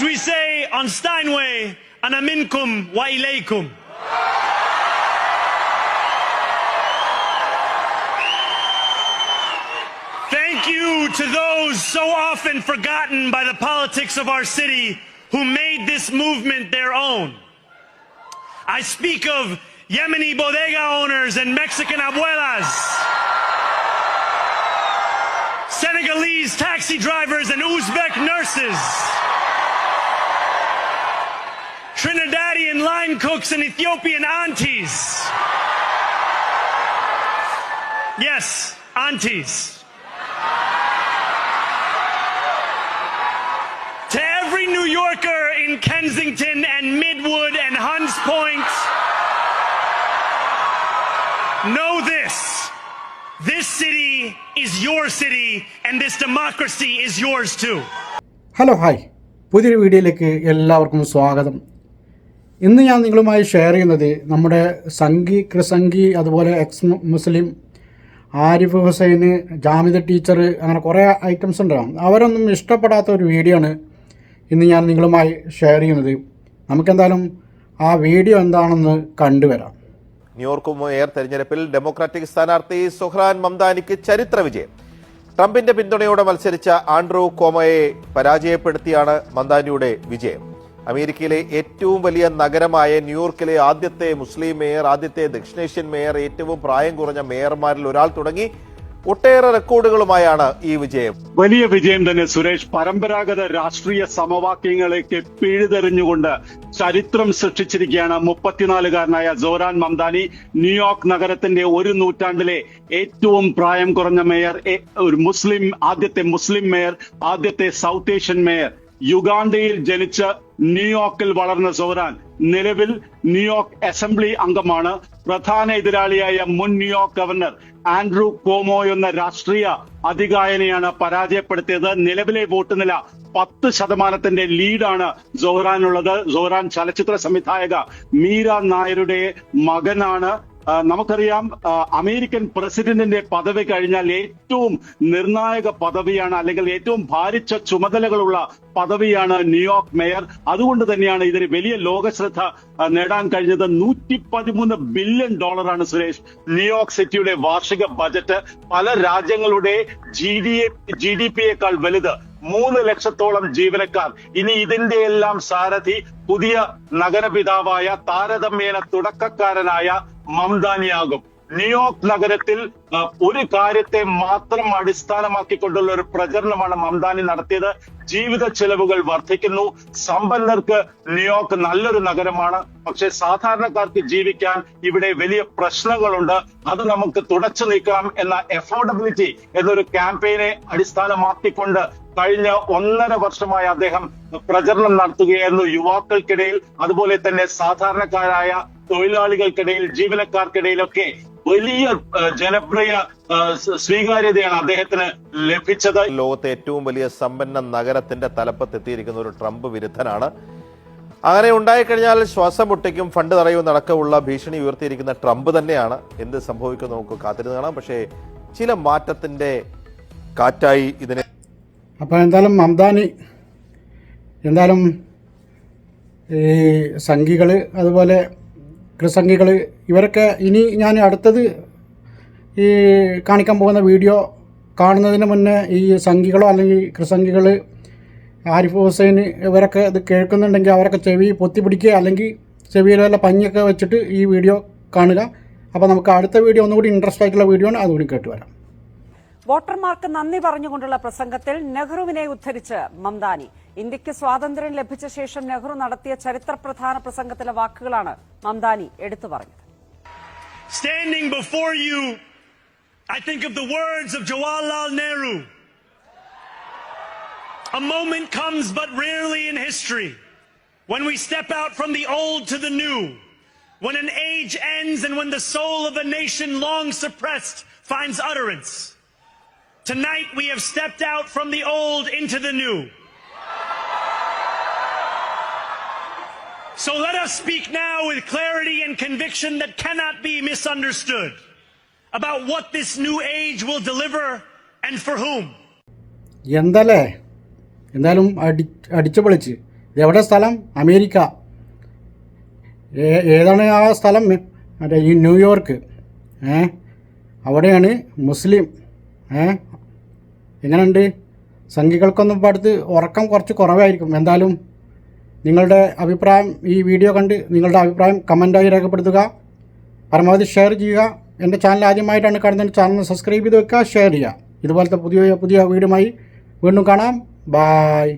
as we say on Steinway, anaminkum wa ilaykum. Thank you to those so often forgotten by the politics of our city who made this movement their own. I speak of Yemeni bodega owners and Mexican abuelas, Senegalese taxi drivers and Uzbek nurses, Trinidadian line cooks and Ethiopian aunties. Yes, aunties. To every New Yorker in Kensington and Midwood and Hunts Point, know this. This city is your city, and this democracy is yours too. Hello hi പുതിയൊരു വീഡിയോയിലേക്ക് എല്ലാവർക്കും സ്വാഗതം ഇന്ന് ഞാൻ നിങ്ങളുമായി share ചെയ്യുന്നത് നമ്മുടെ സംഘി ക്രിസംഘി അതുപോലെ എക്സ് മുസ്ലിം ആരിഫ് ഹുസൈന് ജാമിദ് ടീച്ചർ അങ്ങനെ കുറേ ഐറ്റംസ് ഉണ്ടാകും അവരൊന്നും ഇഷ്ടപ്പെടാത്ത ഒരു വീഡിയോ ആണ് ഇന്ന് ഞാൻ നിങ്ങളുമായി ഷെയർ ചെയ്യുന്നത്. നമുക്കെന്തായാലും ആ വീഡിയോ എന്താണെന്ന് കണ്ടുവരാം. ന്യൂയോർക്ക് മേയർ തെരഞ്ഞെടുപ്പിൽ ഡെമോക്രാറ്റിക് സ്ഥാനാർത്ഥി സുഹ്റാൻ മംദാനിക്ക് ചരിത്ര വിജയം. ട്രംപിന്റെ പിന്തുണയോടെ മത്സരിച്ച ആൻഡ്രൂ കോമയെ പരാജയപ്പെടുത്തിയാണ് മംദാനിയുടെ വിജയം. അമേരിക്കയിലെ ഏറ്റവും വലിയ നഗരമായ ന്യൂയോർക്കിലെ ആദ്യത്തെ മുസ്ലിം മേയർ ആദ്യത്തെ ദക്ഷിണേഷ്യൻ മേയർ ഏറ്റവും പ്രായം കുറഞ്ഞ മേയർമാരിൽ ഒരാൾ തുടങ്ങി. ഒട്ടേറെ റെക്കോർഡുകളുമായാണ് ഈ വിജയം. വലിയ വിജയം തന്നെ സുരേഷ് പരമ്പരാഗത രാഷ്ട്രീയ സമവാക്യങ്ങളേക്ക് പിഴുതെറിഞ്ഞുകൊണ്ട് ചരിത്രം സൃഷ്ടിച്ചിരിക്കുകയാണ് മുപ്പത്തിനാലുകാരനായ സോറാൻ മംദാനി. ന്യൂയോർക്ക് നഗരത്തിന്റെ ഒരു നൂറ്റാണ്ടിലെ ഏറ്റവും പ്രായം കുറഞ്ഞ മേയർ ഒരു മുസ്ലിം ആദ്യത്തെ മുസ്ലിം മേയർ ആദ്യത്തെ സൗത്ത് ഏഷ്യൻ മേയർ. യുഗാണ്ടയിൽ ജനിച്ച് ന്യൂയോർക്കിൽ വളർന്ന സോറാൻ നിലവിൽ ന്യൂയോർക്ക് അസംബ്ലി അംഗമാണ്. പ്രധാന എതിരാളിയായ മുൻ ന്യൂയോർക്ക് ഗവർണർ ആൻഡ്രൂ കോമോ എന്ന രാഷ്ട്രീയ അധികായനെയാണ് പരാജയപ്പെടുത്തിയത്. നിലവിലെ വോട്ട് നില പത്ത് ശതമാനത്തിന്റെ ലീഡാണ് സോഹ്റാനുള്ളത് സോഹ്റാൻ ചലച്ചിത്ര സംവിധായക മീര നായരുടെ മകനാണ്. നമുക്കറിയാം അമേരിക്കൻ പ്രസിഡന്റിന്റെ പദവി കഴിഞ്ഞാൽ ഏറ്റവും നിർണായക പദവിയാണ് അല്ലെങ്കിൽ ഏറ്റവും ഭാരിച്ച ചുമതലകളുള്ള പദവിയാണ് ന്യൂയോർക്ക് മേയർ. അതുകൊണ്ട് തന്നെയാണ് ഇതിന് വലിയ ലോകശ്രദ്ധ നേടാൻ കഴിഞ്ഞത്. നൂറ്റി പതിമൂന്ന് ബില്യൺ ഡോളറാണ് സുരേഷ്. ന്യൂയോർക്ക് സിറ്റിയുടെ വാർഷിക ബജറ്റ് പല രാജ്യങ്ങളുടെ ജി ഡി ജി ഡി പിയേക്കാൾ വലുത്. മൂന്ന് ലക്ഷത്തോളം ജീവനക്കാർ. ഇനി ഇതിന്റെ എല്ലാം സാരഥി പുതിയ നഗരപിതാവായ താരതമ്യേന തുടക്കക്കാരനായ മംദാനിയാകും ന്യൂയോർക്ക് നഗരത്തിൽ ഒരു കാര്യത്തെ മാത്രം അടിസ്ഥാനമാക്കിക്കൊണ്ടുള്ള ഒരു പ്രചരണമാണ് മംദാനി നടത്തിയത്. ജീവിത ചെലവുകൾ വർദ്ധിക്കുന്നു. സമ്പന്നർക്ക് ന്യൂയോർക്ക് നല്ലൊരു നഗരമാണ്. പക്ഷെ സാധാരണക്കാർക്ക് ജീവിക്കാൻ ഇവിടെ വലിയ പ്രശ്നങ്ങളുണ്ട്. അത് നമുക്ക് തുടച്ചു നീക്കാം എന്ന എഫോർഡബിലിറ്റി എന്നൊരു ക്യാമ്പയിനെ അടിസ്ഥാനമാക്കിക്കൊണ്ട് കഴിഞ്ഞ ഒന്നര വർഷമായി അദ്ദേഹം പ്രചരണം നടത്തുകയായിരുന്നു. യുവാക്കൾക്കിടയിൽ അതുപോലെ തന്നെ സാധാരണക്കാരായ തൊഴിലാളികൾക്കിടയിൽ ജീവനക്കാർക്കിടയിലൊക്കെ വലിയ ജനപ്രിയ സ്വീകാര്യതയാണ് അദ്ദേഹത്തിന് ലഭിച്ചത്. ലോകത്തെ ഏറ്റവും വലിയ സമ്പന്ന നഗരത്തിന്റെ തലപ്പത്തെത്തിയിരിക്കുന്ന ഒരു ട്രംപ് വിരുദ്ധനാണ്. അങ്ങനെ ഉണ്ടായിക്കഴിഞ്ഞാൽ ശ്വാസം മുട്ടിക്കും ഫണ്ട് തറയും നടക്കമുള്ള ഭീഷണി ഉയർത്തിയിരിക്കുന്ന ട്രംപ് തന്നെയാണ്. എന്ത് സംഭവിക്കും നമുക്ക് കാത്തിരുന്ന് കാണാം. പക്ഷേ ചില മാറ്റത്തിന്റെ കാറ്റായി ഇതിനെ അപ്പോൾ എന്തായാലും മംദാനി എന്തായാലും ഈ സംഘികൾ അതുപോലെ കൃസംഘികൾ ഇവരൊക്കെ ഇനി ഞാൻ അടുത്തത് ഈ കാണിക്കാൻ പോകുന്ന വീഡിയോ കാണുന്നതിന് മുന്നേ ഈ സംഘികളോ അല്ലെങ്കിൽ കൃസംഗികൾ ആരിഫ് ഹുസൈൻ ഇവരൊക്കെ ഇത് കേൾക്കുന്നുണ്ടെങ്കിൽ അവരൊക്കെ ചെവി പൊത്തി പിടിക്കുക അല്ലെങ്കിൽ ചെവിയിൽ വല്ല പഞ്ഞൊക്കെ വെച്ചിട്ട് ഈ വീഡിയോ കാണുക. അപ്പോൾ നമുക്ക് അടുത്ത വീഡിയോ ഒന്നുകൂടി ഇൻട്രസ്റ്റ് ആയിട്ടുള്ള വീഡിയോ ആണ്. അതുകൂടി കേട്ട് വരാം. വോട്ടർമാർക്ക് നന്ദി പറഞ്ഞുകൊണ്ടുള്ള പ്രസംഗത്തിൽ നെഹ്റുവിനെ ഉദ്ധരിച്ച് മംദാനി. ഇന്ത്യയ്ക്ക് സ്വാതന്ത്ര്യം ലഭിച്ച ശേഷം നെഹ്റു നടത്തിയ ചരിത്രപ്രധാന പ്രസംഗത്തിലെ വാക്കുകളാണ് മംദാനി എടുത്തു പറഞ്ഞത് Standing before you, I think of the words of Jawaharlal Nehru. A moment comes but rarely in history when we step out from the old to the new, when an age ends and when the soul of a nation long suppressed finds utterance. Tonight we have stepped out from the old into the new. So let us speak now with clarity and conviction that cannot be misunderstood about what this new age will deliver and for whom. എന്തല്ലേ എന്തായാലും അടി അടിച്ചു പൊളിച്ച് എവിടെ സ്ഥലം America ഏതാണ് ആ സ്ഥലം മറ്റേ ഈ ന്യൂയോർക്ക് ഏ അവിടെയാണ് മുസ്ലിം ഏ എങ്ങനെയുണ്ട് സംഘികൾക്കൊന്നും ഇപ്പോൾ അടുത്ത് ഉറക്കം കുറച്ച് കുറവായിരിക്കും എന്തായാലും നിങ്ങളുടെ അഭിപ്രായം ഈ വീഡിയോ കണ്ട് നിങ്ങളുടെ അഭിപ്രായം കമന്റായി രേഖപ്പെടുത്തുക. പരമാവധി ഷെയർ ചെയ്യുക. എന്റെ ചാനൽ ആദ്യമായിട്ടാണ് കാണുന്നത് ചാനൽ സബ്സ്ക്രൈബ് ചെയ്ത് വെക്കുക. ഷെയർ ചെയ്യുക. ഇതുപോലത്തെ പുതിയ പുതിയ വീഡിയോമായി വീണ്ടും കാണാം. ബായ്